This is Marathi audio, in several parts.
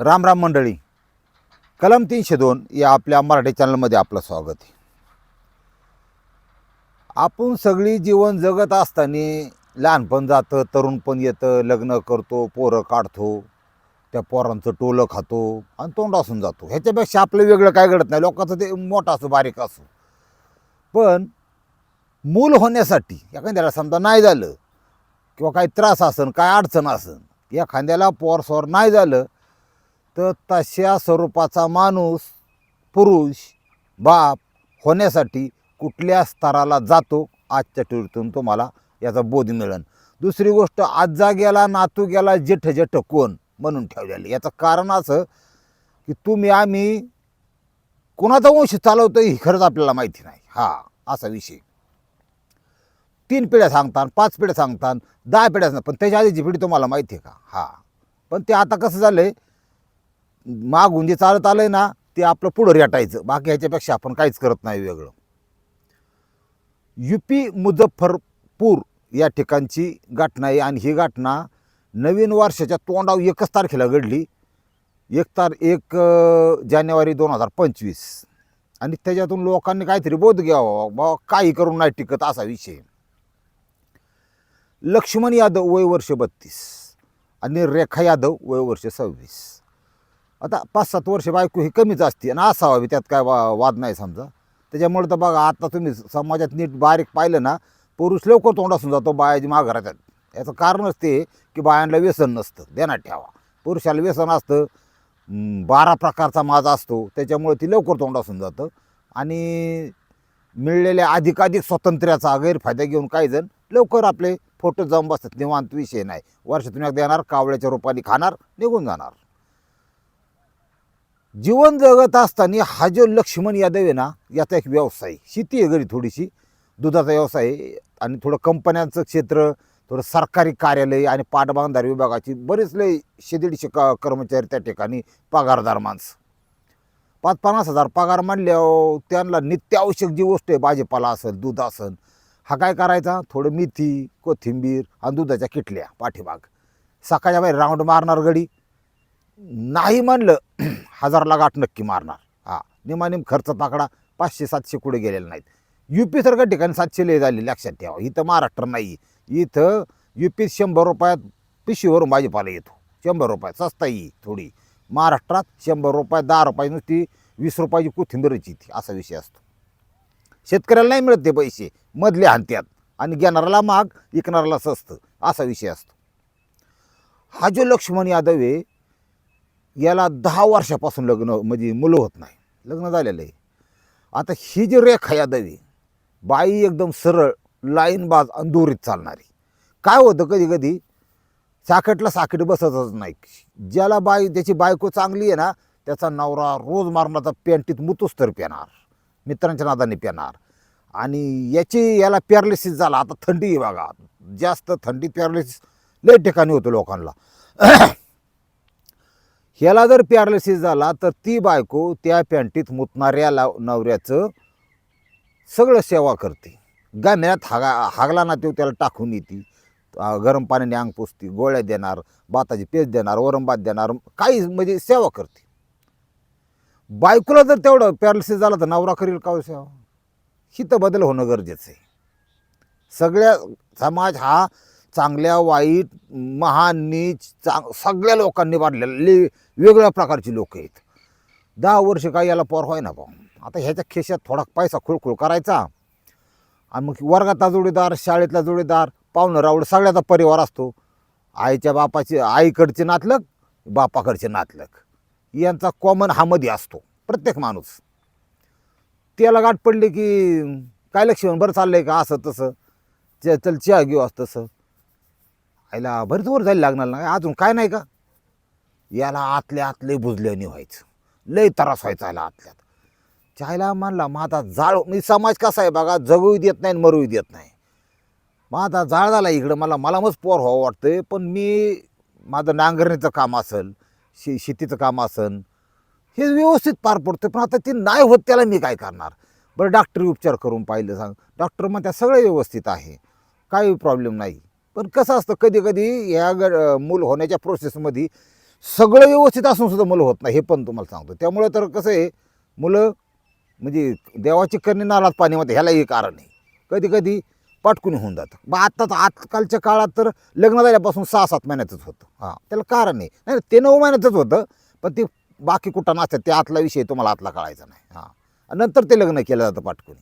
राम राम मंडळी. कलम तीनशे दोन या आपल्या मराठी चॅनलमध्ये आपलं स्वागत आहे. आपण सगळी जीवन जगत असताना लहानपण जातं तरुणपण येतं लग्न करतो पोरं काढतो त्या पोरांचं टोलं खातो आणि तोंड असून जातो. ह्याच्यापेक्षा आपलं वेगळं काय घडत नाही. लोकांचं ते मोठं असो बारीक असो. पण मूल होण्यासाठी एखाद्याला समजा नाही झालं किंवा काही त्रास असन काय अडचण असन एखाद्याला पोरसोर नाही झालं तर तशा स्वरूपाचा माणूस पुरुष बाप होण्यासाठी कुठल्या स्तराला जातो आजच्या टिळीतून तुम्हाला याचा बोध मिळेल. दुसरी गोष्ट आजा गेला नातू गेला जेठ जेठ कोण म्हणून ठेवलेलं? याचं कारण असं की तुम्ही आम्ही कोणाचा वंश चालवतो ही खरंच आपल्याला माहिती नाही. हा असा विषय. तीन पिढ्या सांगतात पाच पिढ्या सांगतात दहा पिढ्या सांगतात पण त्याच्या आधीची पिढी तुम्हाला माहिती आहे का? हा. पण ते आता कसं झालं आहे मागून जे चालत आलं आहे ना ते आपलं पुढं रेटायचं. बाकी ह्याच्यापेक्षा आपण काहीच करत नाही वेगळं. यू पी मुझफ्फरपूर या ठिकाणची घटना आहे आणि ही घटना नवीन वर्षाच्या तोंडावर एकच तारखेला घडली. एक तार एक जानेवारी दोन हजार पंचवीस. आणि त्याच्यातून लोकांनी काहीतरी बोध घ्यावा. बा काही करून नाही टिकत असा विषय. लक्ष्मण यादव वय वर्ष बत्तीस आणि रेखा यादव वय वर्ष सव्वीस. आता पाच सात वर्ष बायको ही कमीच असते आणि असावी त्यात काय वा वाद नाही समजा. त्याच्यामुळे तर बघा आता तुम्ही समाजात नीट बारीक पाहिलं ना पुरुष लवकर तोंड असून जातो बायाची माघारात याचं कारणच ते की बायांना व्यसन नसतं देण्यात ठेवा. पुरुषाला व्यसन असतं बारा प्रकारचा माझा असतो त्याच्यामुळे ती लवकर तोंड असून जातं. आणि मिळलेल्या अधिकाधिक स्वातंत्र्याचा गैरफायदा घेऊन काही जण लवकर आपले फोटो जाऊन बसतात निवांत विषय नाही. वर्षातून एकदा येणार कावळ्याच्या रूपाने खाणार निघून जाणार. जीवन जगत असताना हा जो लक्ष्मण यादव आहे ना याचा एक व्यवसाय. आहे. शेती आहे घरी थोडीशी दुधाचा व्यवसाय आहे आणि थोडं कंपन्यांचं क्षेत्र थोडं सरकारी कार्यालय आणि पाटबंधारे विभागाची बरेच लय शेदीडशे क कर्मचारी त्या ठिकाणी पगारदार माणसं. पाच पन्नास हजार पगार मांडल्यावर त्यांना नित्यावश्यक जी गोष्ट आहे भाजीपाला असेल दूध असेल हा काय करायचा? थोडं मेथी कोथिंबीर आणि दुधाच्या किटल्या पाठीमाग. सकाळच्या बाहेर राऊंड मारणार गडी. नाही म्हणलं हजारला गाठ नक्की मारणार. हा निमानिम खर्च पाकडा पाचशे सातशे कुठे गेलेले नाहीत. यू पी सारख्या ठिकाणी सातशे लय झाले लक्षात ठेवा. इथं महाराष्ट्र नाही. इथं यू पीत शंभर रुपयात पिशवीवरून भाजीपाला येतो. शंभर रुपयात सस्ता येई थोडी. महाराष्ट्रात शंभर रुपयात दहा रुपये नुसती वीस रुपयाची कोथिंबीरची ती असा विषय असतो. शेतकऱ्याला नाही मिळत ते पैसे. मधले हाणत्यात. आणि घेणाऱ्याला महाग विकणाऱ्याला स्वस्त असा विषय असतो. हा जो लक्ष्मण यादव आहे याला दहा वर्षापासून लग्न म्हणजे मुलं होत नाही. लग्न झालेलं आहे. आता ही जी रेखा या दवी बाई एकदम सरळ लाईनबाज अंधुरीत चालणारी. काय होतं कधी कधी साकेटला साकेट बसतच नाही. ज्याला बाई त्याची बायको चांगली आहे ना त्याचा नवरा रोज मारणाचा पेंटीत मुतूस तर पेणार मित्रांच्या नादाने पेणार. आणि याची याला पॅरालिसिस झाला. आता थंडी बघा. जास्त थंडी पॅरालिसिस लय ठिकाणी होतं लोकांना. ह्याला जर पॅरालिसिस झाला तर ती बायको त्या पॅन्टीत मुतणाऱ्या लाव नवऱ्याचं सगळं सेवा करते. गाम्यात हागा हागला ना तो त्याला टाकून येते. गरम पाण्याने अंग पुसते गोळ्या देणार भाताची पेस्ट देणार वरमभात देणार काही म्हणजे सेवा करते. बायकोला जर तेवढं पॅरालिसिस झाला तर नवरा करील का हो सेवा? हित बदल होणं गरजेचं आहे. सगळ्या समाज हा चांगल्या वाईट महान नीच चांग सगळ्या लोकांनी वाढलेले वेगळ्या प्रकारची लोक आहेत. दहा वर्ष काय याला पोर होय ना भाऊ. आता ह्याच्या खिशात थोडा पैसा खुळखुळ करायचा. आणि मग वर्गातला जोडीदार शाळेतला जोडीदार पाहुणं रावड सगळ्याचा परिवार असतो. आईच्या बापाचे आईकडचे नातलग बापाकडचे नातलग. यांचा कॉमन हा मध्ये असतो प्रत्येक माणूस. त्याला गाठ पडली की काय लक्ष बरं चाललं आहे का असं तसं. च चल चहा घेऊ असं तसं. आईला बरेच वर जायला लागणार ना अजून काय नाही का? याला आतल्या आतले बुजल्याने व्हायचं. लय त्रास व्हायचा याला आतल्यात. चायला मानला माझा जाळ मी समाज कसा आहे बघा जगूही देत नाही आणि मरूही देत नाही. माझा जाळ झाला इकडं मला मला मस्त पोर व्हावं वाटतंय पण मी माझं नांगरणीचं काम असेल शे शेतीचं काम असेल हे व्यवस्थित पार पडतं पण आता ते नाही होत त्याला मी काय करणार? बरं डॉक्टरी उपचार करून पाहिलं सांग. डॉक्टर मग त्या सगळं व्यवस्थित आहे काही प्रॉब्लेम नाही. पण कसं असतं कधी कधी ह्या ग मूल होण्याच्या प्रोसेसमध्ये सगळं व्यवस्थित असून सुद्धा मुलं होत नाही हे पण तुम्हाला सांगतो. त्यामुळे तर कसं आहे मुलं म्हणजे देवाची करणी नालात ह्याला ह्यालाही कारण आहे. कधी कधी पाटकून होऊन जातं. मग आत्ताच तर आजकालच्या काळात तर लग्न झाल्यापासून सहा सात महिन्यातच होतं. हां त्याला कारण आहे. नाही ते नऊ महिन्यातच होतं पण ते बाकी कुठं नसतात ते आतला विषय तुम्हाला आतला कळायचा नाही. हां. नंतर ते लग्न केलं जातं पाटकुनी.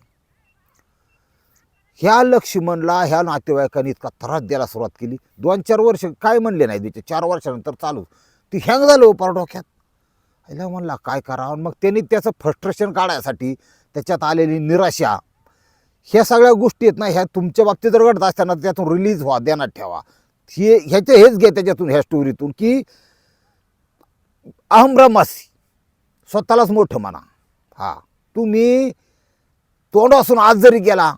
ह्या लक्ष्मणला ह्या नातेवाईकांनी इतका त्रास द्यायला सुरुवात केली. दोन चार वर्ष काय म्हणले नाही तिचे चार वर्षानंतर चालू. ती हँग झालं उपार डोक्यात. आयला म्हणला काय करावं मग त्यांनी त्याचं फ्रस्ट्रेशन काढायसाठी त्याच्यात आलेली निराशा ह्या सगळ्या गोष्टी आहेत ना ह्या तुमच्या बाबतीत जर घडत असताना त्यातून रिलीज व्हा ध्यानात ठेवा. हे ह्याचे हेच घे त्याच्यातून ह्या स्टोरीतून की अहम ब्रह्मासी स्वतःलाच मोठं म्हणा. हा. तुम्ही तोंड असून आज जरी गेला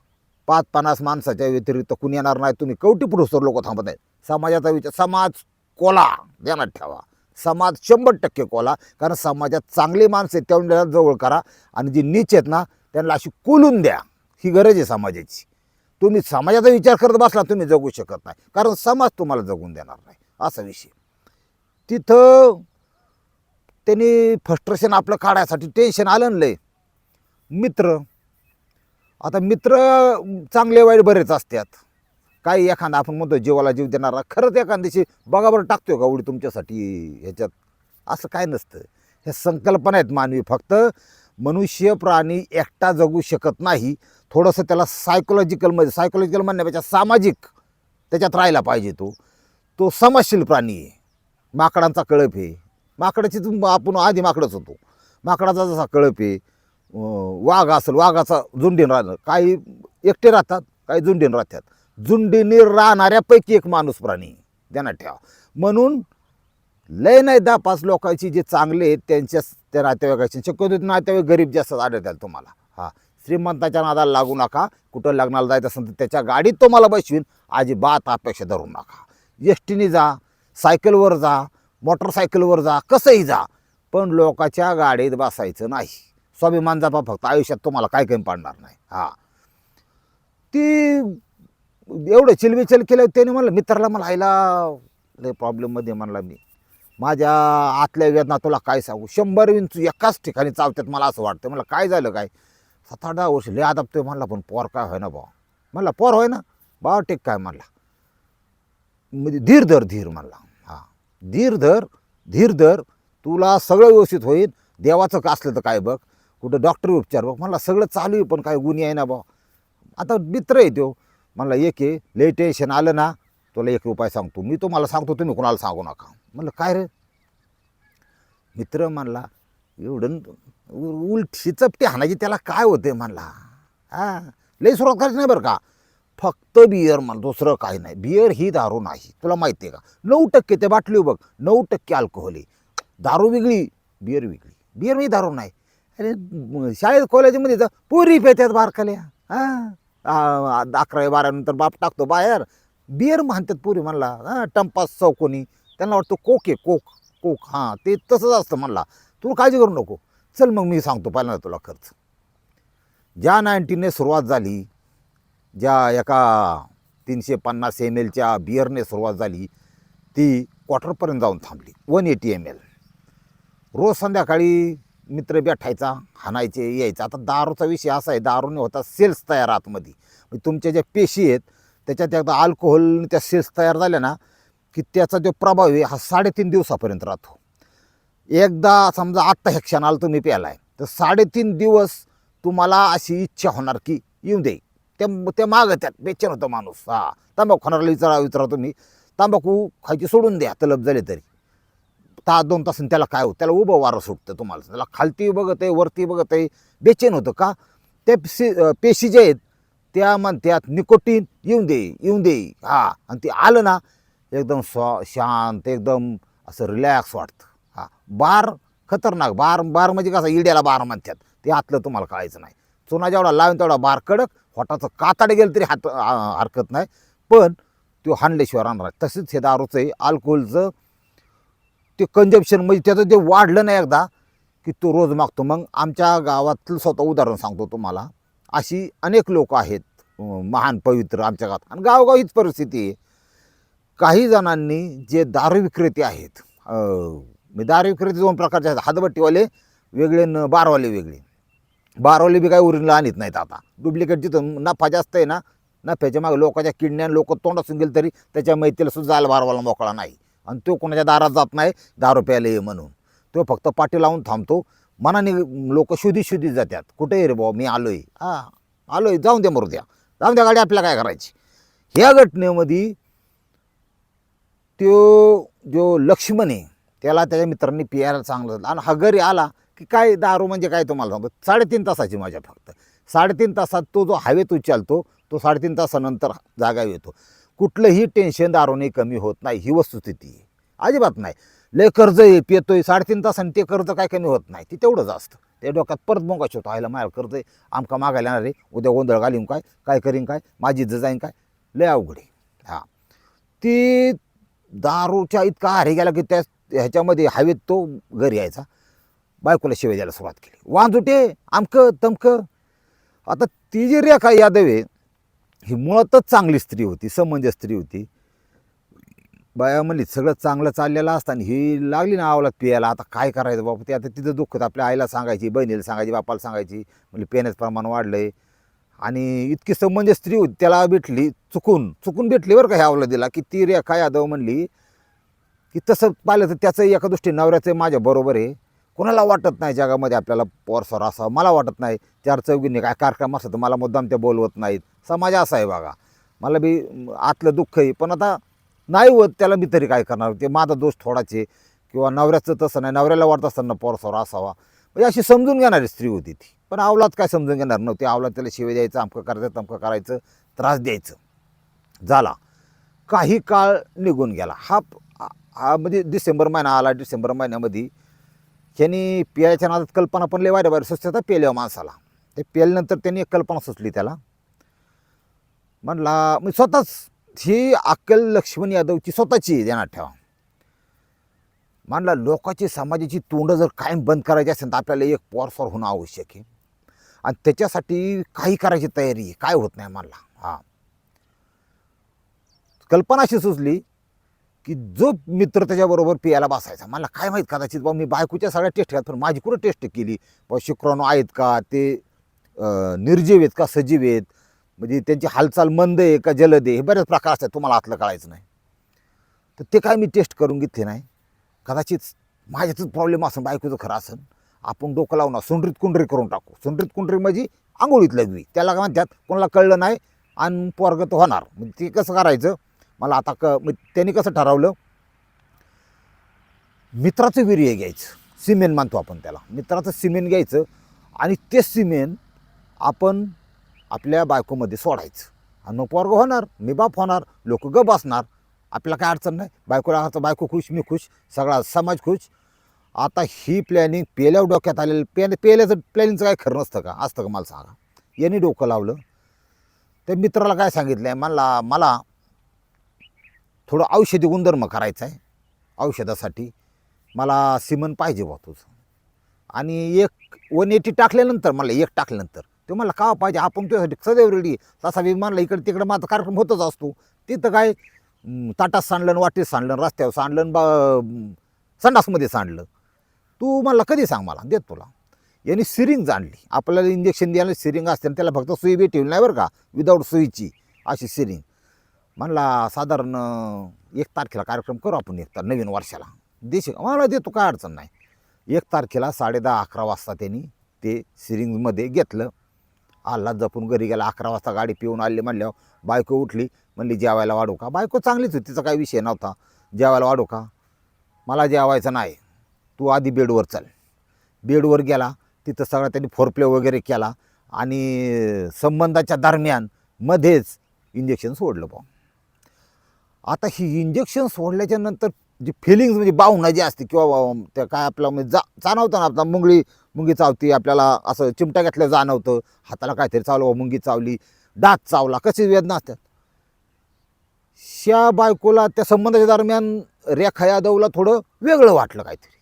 पाच पन्नास माणसाच्या व्यतिरिक्त कुणी येणार नाही. तुम्ही कवटी पुरुषर लोक थांबत आहेत. समाजाचा विचार समाज कोला ध्यानात ठेवा. समाज शंभर टक्के कोला कारण समाजात चांगली माणसं आहेत तेवढ्या जवळ करा. आणि जी नीच आहेत ना त्यांना अशी कोलून द्या. ही गरज आहे समाजाची. तुम्ही समाजाचा विचार करत बसला तुम्ही जगू शकत नाही. कारण समाज तुम्हाला जगून देणार नाही. असा विषय. तिथं त्यांनी फ्रस्ट्रेशन आपलं काढायसाठी टेन्शन आलं लय. मित्र आता मित्र चांगले वाईट बरेच असतात. काही एखादा आपण म्हणतो जीवाला जीव देणारा खरंच एखाद दिवशी बघा बरं टाकतोय का उडी तुमच्यासाठी ह्याच्यात? असं काय नसतं. ह्या संकल्पना आहेत मानवी फक्त. मनुष्य प्राणी एकटा जगू शकत नाही. थोडंसं त्याला सायकोलॉजिकलमध्ये सायकोलॉजिकल म्हणण्यापेक्षा सामाजिक त्याच्यात राहायला पाहिजे तो. तो समजशील प्राणी आहे. माकडांचा कळप आहे. माकडाची तुम आपण आधी माकडच होतो. माकडाचा जसा कळप आहे. वाघ असेल वाघाचा झुंडीन राहणं काही एकटे राहतात काही झुंडीन राहतात. झुंडीने राहणाऱ्यापैकी एक माणूस प्राणी त्यांना ठेवा. म्हणून लय नाही दहा पाच लोकांची जे चांगले आहेत त्यांच्या त्या नातेवाईकाची. शक्यतो नातेवाईक गरीब जास्त आढळतात तुम्हाला. हा. श्रीमंताच्या नादाला लागू नका. कुठं लग्नाला जायचं असेल तर त्याच्या गाडीत तुम्हाला बसवीन. अजिबात अपेक्षा धरू नका. एस टीने जा सायकलवर जा मोटरसायकलवर जा कसंही जा. पण लोकाच्या गाडीत बसायचं नाही. स्वाभिमान जपा फक्त. आयुष्यात तुम्हाला काय कमी पाडणार नाही. हा. ती एवढं चिलविचल केलं त्याने म्हणलं मित्राला मला आईला लय प्रॉब्लेममध्ये म्हणला मी. माझ्या आतल्या वेदना तुला काय सांगू? शंभर विंचू एकाच ठिकाणी चावतात मला असं वाटतं मला काय झालं काय? सात आठ दहा वर्ष लय आदाबतोय म्हणला पण पोर काय होय ना भाऊ? म्हणला पोर होय ना बा टेक काय? म्हणला. म्हणजे धीर धर धीर म्हणला. हां. धीर धर धीर धर. तुला सगळं व्यवस्थित होईल. देवाचं का असलं तर काय बघ. कुठं डॉक्टर उपचार. बघ मला सगळं चालू आहे पण काय गुन्हे आहे ना बा आता मित्र आहे तो. म्हणला एक आहे लय टेन्शन आलं ना तुला एक रुपये सांगतो. मी तुम्हाला सांगतो तुम्ही कोणाला सांगू नका. म्हणलं काय रे? मित्र म्हणला एवढं उ- उलटी चपटी हाणायची त्याला काय होते म्हणला. हां? लई सुरुवात करायची नाही बरं का? फक्त बियर म्हण दुसरं काही नाही. बियर ही दारू नाही. तुला माहिती आहे का? नऊ टक्के ते बाटली बघ. नऊ टक्के अल्कोहोल आहे. दारू वेगळी बियर वेगळी. बियर मी दारू नाही. अरे शाळेत कॉलेजमध्ये तर पोरी पेत्यात बारकाल्या. हां? अकरावी बारानंतर बाप टाकतो बाहेर. बियर म्हणतात पुरी म्हणला हां टंपास चौकोनी त्यांना वाटतं कोक आहे कोक कोक. हां ते तसंच असतं म्हणला. तू काळजी करू नको. चल मग मी सांगतो पहिल्यांदा तुला खर्च. ज्या नाईन्टीनने सुरुवात झाली ज्या एका तीनशे पन्नास एम एलच्या बियरने सुरुवात झाली ती क्वार्टरपर्यंत जाऊन थांबली. One eighty M L. रोज संध्याकाळी मित्र भेटायचा हाणायचे यायचं. आता दारूचा विषय असा आहे दारूने होता सेल्स तयार आतमध्ये. म्हणजे तुमच्या ज्या पेशी आहेत त्याच्यात एकदा अल्कोहोल त्या सेल्स तयार झाल्या ना की त्याचा जो प्रभाव आहे हा साडेतीन दिवसापर्यंत राहतो. एकदा समजा आत्ता ह्या क्षणाला तुम्ही प्यालाय तर साडेतीन दिवस तुम्हाला अशी इच्छा होणार की येऊ दे. ते ते मागत्यात बेचैन होतं माणूस. हा तंबाखू खाणाऱ्याला विचारा विचारा तुम्ही. तंबाखू खायची सोडून द्या तलब झाले तरी. तास दोन तास त्याला काय होतं? त्याला उभं वारं सुटतं तुम्हाला. त्याला खालती बघत आहे वरती बघत आहे. बेचैन होतं का? ते पेशी पेशी जे आहेत त्या म्हणत्यात निकोटीन येऊन दे येऊन दे. हा. आणि ते आलं ना एकदम स्व शांत एकदम असं रिलॅक्स वाटतं. हा. बार खतरनाक. बार बार म्हणजे कसं इड्याला बार म्हणतात ते आतलं तुम्हाला कळायचं नाही. चुना जेवढा लावेन तेवढा बार कडक. होटाचं कातड गेलं तरी हात हरकत नाही. पण तो हाणल्याशिवाय राहणार तसेच हे दारूचं आहे अल्कोहोलचं ते कंजप्शन म्हणजे त्याचं जे वाढलं नाही एकदा की तो रोज मागतो. मग आमच्या गावातलं स्वतः उदाहरण सांगतो तुम्हाला. अशी अनेक लोक आहेत महान पवित्र आमच्या गावात. आणि गावगाव हीच परिस्थिती आहे. काही जणांनी जे दारू विक्रेते आहेत मी दारू विक्रेते दोन प्रकारचे आहेत. हातभट्टीवाले वेगळे न बारवाले वेगळे. बारवाले बी काय उरीला आणत नाहीत आता. डुप्लिकेट जिथं नफा जास्त आहे ना नफ्याच्या मागे लोकांच्या किडण्या लोक तोंडासून गेले तरी त्याच्या मैत्रीला सुद्धा जायला बारवाला मोकळा नाही. आणि तो कोणाच्या दारात जात नाही दारू प्यायला ये म्हणून. तो फक्त पाठी लावून थांबतो. मनाने लोक शोधी शोधी जातात. कुठे आहे रे बाबा मी आलोय. हा आलोय. जाऊन द्या मरू द्या. जाऊन द्या गाडी आपल्याला काय करायची? ह्या घटनेमध्ये तो जो लक्ष्मण आहे त्याला त्याच्या मित्रांनी पियायला चांगलं आणि हा घरी आला की काय दारू म्हणजे काय तुम्हाला सांगतो? साडेतीन तासाची माझ्या फक्त. साडेतीन तासात तो जो हवेत उचलतो तो साडेतीन तासानंतर जागा येतो. कुठलंही टेन्शन दारूने कमी होत नाही ही वस्तुस्थिती आहे. अजिबात नाही. लय कर्ज आहे पितोय साडेतीन तासांनी ते कर्ज काय कमी होत नाही ते तेवढंच असतं. ते डोक्यात परत मोगाशी होतो आयला माझ्या कर्ज आहे आमका मागायला येणार रे उद्या गोंधळ घालीन काय काय करीन काय माझी इज्जत जाईन काय. लय अवघड आहे. हां. ती दारूच्या इतका आरे गेला की त्या ह्याच्यामध्ये हवेत तो घरी यायचा. बायकोला शिवाय द्यायला सुरुवात केली. वांजुटे आमकं तमकं. आता ती जी रेखा यादव आहे ही मुळातच चांगली स्त्री होती समंजस स्त्री होती. बाया म्हणली सगळं चांगलं चाललेलं असताना ही लागली ना आवलात पियाला आता काय करायचं बाबा ते आता तिथं दुःख होतं आपल्या आईला सांगायची बहिणीला सांगायची बापाला सांगायची. म्हणजे पिण्याचं प्रमाण वाढलं आहे आणि इतकी समंजस स्त्री होती त्याला भेटली चुकून चुकून भेटली बरं का ह्या आवला दिला की ती रेखा यादव म्हणली की तसं पाहिलं तर त्याचं एका दृष्टी नवऱ्याचं माझ्या बरोबर आहे. कोणाला वाटत नाही जगामध्ये आपल्याला पोरसर असावं? मला वाटत नाही. चार चौघींनी काय कार्यक्रम असतं तर मला मुद्दाम त्या बोलवत नाहीत. समाज असा आहे बघा. मला बी आतलं दुःख आहे. पण आता नाही होत त्याला मी तरी काय करणार? ते माझा दोष थोडाचे किंवा नवऱ्याचं तसं नाही. नवऱ्याला वाटत असताना पोरसर असावा. म्हणजे अशी समजून घेणारी स्त्री होती ती. पण आवलात काय समजून घेणार नव्हती. आवलात त्याला शिवे द्यायचं अमकं करायचं तमकं करायचं त्रास द्यायचं. झाला. काही काळ निघून गेला. हा हा म्हणजे डिसेंबर महिना आला. डिसेंबर महिन्यामध्ये ह्यांनी पियाच्या नादात कल्पना पण लय वाऱ्या स्वच्छता सुचतात पेल्या माणसाला. ते पेल्यानंतर त्यांनी एक कल्पना सुचली त्याला. म्हणला मी स्वतःच ही अक्कल लक्ष्मण यादवची स्वतःची देणार ठेवा. म्हणला लोकांची समाजाची तोंड जर कायम बंद करायची असेल तर आपल्याला एक पोरसोर होणं आवश्यक आहे. आणि त्याच्यासाठी काही करायची तयारी काय होत नाही म्हणला. हां. कल्पना अशी सुचली की जो मित्र त्याच्याबरोबर पियाला बसायचा. मला काय माहीत कदाचित बा मी बायकोच्या सगळ्या टेस्ट केल्या पण माझी कुठं टेस्ट केली? बा शुक्राणू आहेत का? ते निर्जीव आहेत का? सजीव आहेत? म्हणजे त्यांची हालचाल मंद आहे का? जलद आहे? हे बरेच प्रकार असतात तुम्हाला आतलं कळायचं नाही. तर ते काय मी टेस्ट करून घेतले नाही. कदाचित माझ्यातच प्रॉब्लेम असेल बायकोचं खरं असेल आपण डोकं लावून सुंडरीत कुंडरी करून टाकू. सुंडरीत कुंडरी म्हणजे आंघोळीत लगवी त्याला काय म्हणतात कोणाला कळलं नाही आणि पोरगत होणार. म्हणजे ते कसं करायचं? मला आता क मग त्यांनी कसं ठरवलं? मित्राचं विर्य घ्यायचं. सिमेंट मानतो आपण त्याला. मित्राचं सिमेंट घ्यायचं आणि ते सिमेंट आपण आपल्या बायकोमध्ये सोडायचं. आणि मग पोरग होणार मी बाप होणार लोक ग बसणार. आपल्याला काय अडचण नाही. बायकोला आता बायको खुश मी खुश सगळा समाज खुश. आता ही प्लॅनिंग पेल्यावर डोक्यात आलेलं पे पेल्याचं प्लॅनिंगचं काय खरं नसतं का? असतं का? मला सांगा. यांनी डोकं लावलं. त्या मित्राला काय सांगितलं आहे मला मला थोडं औषधी गुणधर्म करायचं आहे औषधासाठी मला सिमन पाहिजे बा तुझं. आणि एक वन एटी टाकल्यानंतर मला एक टाकल्यानंतर ते मला का पाहिजे? आपण तुझ्यासाठी सदैव रेडी तसा विमानला इकडे तिकडे माझा कार्यक्रम होतच असतो. तिथं काय ताटात सांडलं वाटीत सांडलं रस्त्यावर सांडलं बा संडासमध्ये सांडलं. तू मला कधी सांग मला? देत तुला. यांनी सिरिंग जाणली. आपल्याला इंजेक्शन द्यायला सिरिंग असते आणि त्याला फक्त सुई बी नाही बरं का? विदाऊट सुईची अशी सिरिंग म्हणला साधारण एक तारखेला कार्यक्रम करू आपण एक तार नवीन वर्षाला. देश मला देतो काय अडचण नाही. एक तारखेला साडेदहा अकरा वाजता त्यांनी ते सिरिंगमध्ये घेतलं. आला जपून घरी गेला अकरा वाजता गाडी पिऊन आली म्हणल्यावर बायको उठली म्हणली जेवायला वाढू का? बायको चांगलीच होती तिचा काही विषय नव्हता. जेवायला वाढू का? मला जेवायचं नाही. तू आधी बेडवर चल. बेडवर गेला तिथं सगळा त्यांनी फोरप्ले वगैरे केला आणि संबंधाच्या दरम्यान मध्येच इंजेक्शन सोडलं बा आता ही इंजेक्शन सोडल्याच्या नंतर जी फिलिंग्स म्हणजे बाहुणा जी असते किंवा त्या काय आपला म्हणजे जा जाणवतं ना आपला मुंगळी मुंगी चावती आपल्याला असं चिमटा घातल्या जाणवतं हाताला काहीतरी चावलं बा, मुंगी चावली दात चावला कशी वेदना असतात. त्या बायकोला त्या संबंधाच्या दरम्यान रेखा यादवला थोडं वेगळं वाटलं काहीतरी.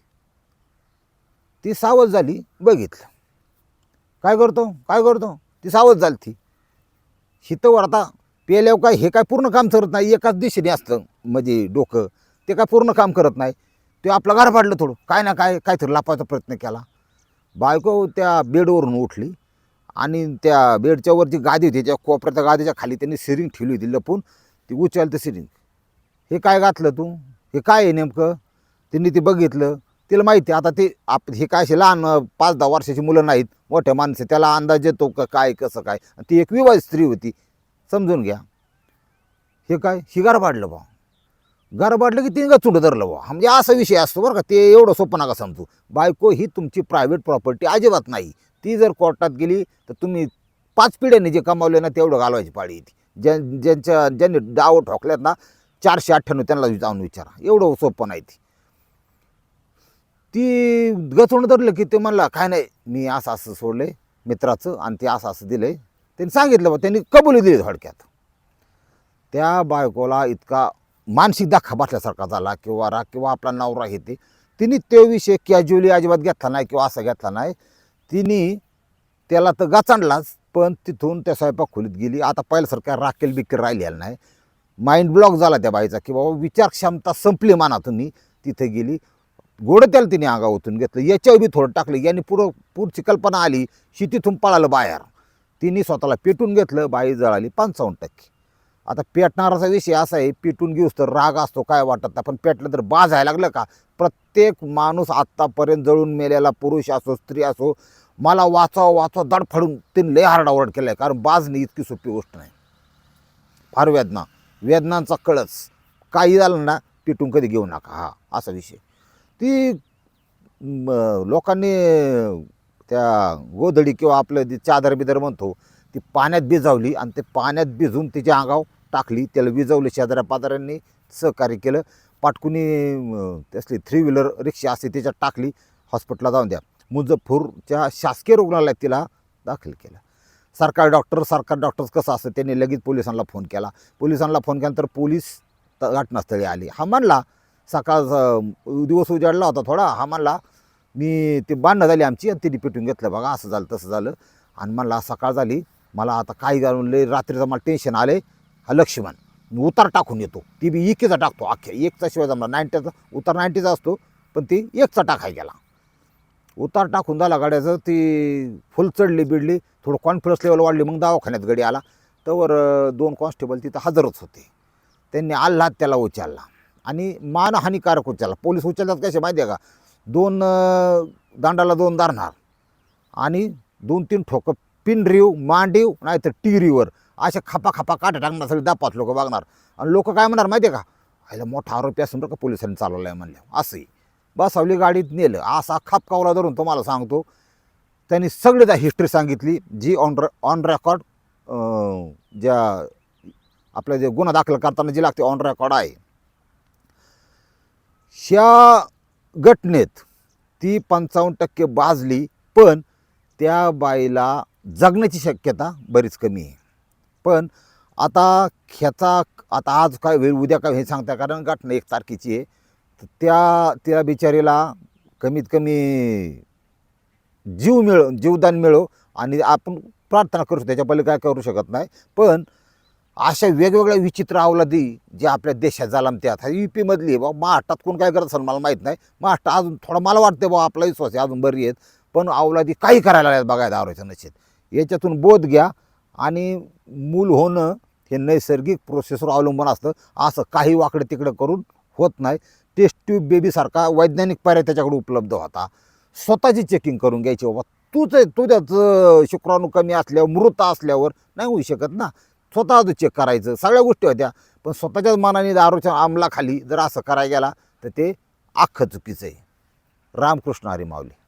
ती सावध झाली बघितलं. काय करतो? काय करतो? ती सावध झाली ती. हितवर आता पेल्यावर काय हे काय पूर्ण काम करत नाही एकाच दिशेने असतं. म्हणजे डोकं ते काय पूर्ण काम करत नाही. ते आपलं घर पाडलं थोडं. काय ना काय काहीतरी लापायचा प्रयत्न केला. बायको त्या बेडवरून उठली आणि त्या बेडच्या जी गादी होती. त्या कोपऱ्याच्या गादीच्या खाली त्यांनी सिरिंग ठेवली होती लपून. ती उचलतं सिरिंग. हे काय घातलं तू? हे काय आहे नेमकं? त्यांनी ते बघितलं. तिला माहिती आहे, आता ते आप हे काय असे लहान पाच दहा वर्षाची मुलं नाहीत. मोठ्या माणसं त्याला अंदाज येतो का काय कसं काय? ती एक विवाहित स्त्री होती. समजून घ्या. हे काय? ही पाडलं बा गार पाडलं की तिने का चुंड धरलं बा म्हणजे असा विषय असतो बरं का. ते एवढं सोपं नका समजू. बायको ही तुमची प्रायव्हेट प्रॉपर्टी अजिबात नाही. ती जर कोर्टात गेली तर तुम्ही पाच पिढ्यांनी जे कमावले ना तेवढं घालवायची पाळी येते ज्या ज्यांच्या ज्यांनी डाव ठोकल्यात ना चारशे अठ्ठ्याण्णव त्यांना जाऊन विचारा. एवढं सोपं नाही ती. ती गचवून धरलं की ते म्हणला काय नाही मी असं असं सोडले मित्राचं आणि ते असं असं दिलंय. त्यांनी सांगितलं बा त्यांनी कबुली दिली थोडक्यात. त्या बायकोला इतका मानसिक दाखा बसल्यासारखा झाला किंवा रा किंवा आपला नवरा हे ते तिने तो विषय कॅज्युअली अजिबात घेतला नाही किंवा असा घेतला नाही. तिने त्याला तर गचांडलाच पण तिथून त्या स्वयंपाक खोलीत गेली. आता पहिल्यासारखा राखेल बिकेल राहिलेला नाही. माइंड ब्लॉक झाला त्या बाईचा की बाबा विचारक्षमता संपली संपली मानातून तिथे गेली. गोडं त्याला तिने अंगावतून घेतलं. याच्यावर बी थोडं टाकलं. याने पुढं पुढची कल्पना आली. शी तिथून पळालं बाहेर. तिने स्वतःला पेटून घेतलं बाई जळाली पंचावन्न टक्के. आता पेटणाराचा विषय असा आहे पेटून घेऊस तर राग असतो काय वाटत नाही. पण पेटलं तर बा जायला लागलं का? प्रत्येक माणूस आत्तापर्यंत जळून मेलेला पुरुष असो स्त्री असो मला वाचावं वाचावं दडफडून तिने लय हारडाओरड केलं आहे कारण बाजणी इतकी सोपी गोष्ट नाही. फार वेदना. वेदनांचा कळस. काही झालं ना पिटून कधी घेऊ नका. हा असा विषय. ती लोकांनी त्या गोधडी किंवा आपलं जे चादर बिदर म्हणतो ती पाण्यात भिजावली आणि ते पाण्यात भिजून तिच्या अंगाव टाकली. त्याला विजवले शेजाऱ्या पाजाऱ्यांनी सहकार्य केलं. पाटकुनी असली त्यासली थ्री व्हीलर रिक्षा असते त्याच्यात टाकली. हॉस्पिटलला जाऊन द्या. मुझफ्फरच्या शासकीय रुग्णालयात तिला दाखल केलं. सरकारी डॉक्टर सरकारी डॉक्टर कसं असतं त्यांनी लगेच पोलिसांना फोन केला. पोलिसांना फोन केल्यानंतर पोलीस घटनास्थळी आली. हा म्हणला सकाळ दिवस उजाडला होता थोडा. हा म्हणला मी ते बांधणं झाली आमची आणि तिने पेटून घेतलं बघा असं झालं तसं झालं. आणि मला सकाळ झाली मला आता काही घालून रात्रीचं मला टेन्शन आले हा लक्ष्मण मी उतार टाकून येतो. ती बी एकीचा टाकतो अख्ख्या एकचा शिवाय जमला नाईन्टीचा उतार नाईन्टीचा असतो पण ती एकचा टाकाय गेला. उतार टाकून झाला गाड्याचं ती फुल चढली बिडली थोडं कॉन्फिडन्स लेवल वाढली मग दवाखान्यात गडी आला. तर दोन कॉन्स्टेबल तिथं हजरच होते. त्यांनी आल्हाद त्याला उचलला. आणि मानहानिकारक उचलला. पोलीस उचलतात कसे माहिती आहे का? दोन दांडाला दोन दारणार आणि दोन तीन ठोकं पिनरीव मांडीव नाही तर टिरीवर अशा खपा खपा काटा टाकणार सगळे दहा पाच लोक बघणार. आणि लोक काय म्हणणार माहिती आहे का? ह्याला मोठा आरोपी असून बरं का पोलिसांनी चालवला आहे म्हणलं. असंही. बसावली गाडीत नेलं. असा खापकावला धरून तुम्हाला सांगतो. त्यांनी सगळी त्या हिस्ट्री सांगितली जी ऑन ऑन रेकॉर्ड ज्या आपल्या जे गुन्हा दाखल करताना जी लागते ऑन रेकॉर्ड आहे. ह्या घटनेत ती पंचावन्न टक्के बाजली पण त्या बाईला जगण्याची शक्यता बरीच कमी आहे. पण आता ह्याचा आता आज काय होईल उद्या काय हे सांगता कारण घटना एक तारखेची आहे. तर त्या त्या बिचारीला कमीत कमी जीव मिळो जीवदान मिळो आणि आपण प्रार्थना करू त्याच्या पहिले काय करू शकत नाही. पण अशा वेगवेगळ्या विचित्र अवलादी जे आपल्या देशात झाला आता यू पीमधली आहे बाबा महाराष्ट्रात कोण काय करत असेल मला माहीत नाही. महाराष्ट्र अजून थोडं मला वाटतं बाबा आपला विश्वास आहे अजून बरी आहेत. पण अवलादी काही करायला लागल्यात बघायला दारूच्या नशेत. याच्यातून बोध घ्या आणि मूल होणं हे नैसर्गिक प्रोसेसवर अवलंबून असतं. असं काही वाकडं तिकडं करून होत नाही. टेस्ट ट्यूब बेबीसारखा वैज्ञानिक पर्याय त्याच्याकडे उपलब्ध होता. स्वतःची चेकिंग करून घ्यायची बाबा. तूच तुझ्याच त्याचं शुक्राणू कमी असल्यावर मृत असल्यावर नाही होऊ शकत ना. स्वतः चेक करायचं. सगळ्या गोष्टी होत्या. पण स्वतःच्याच मनाने दारूच्या अंमलाखाली जर असं करायला गेला तर ते अख्खं चुकीचं आहे. रामकृष्ण हरी माऊली.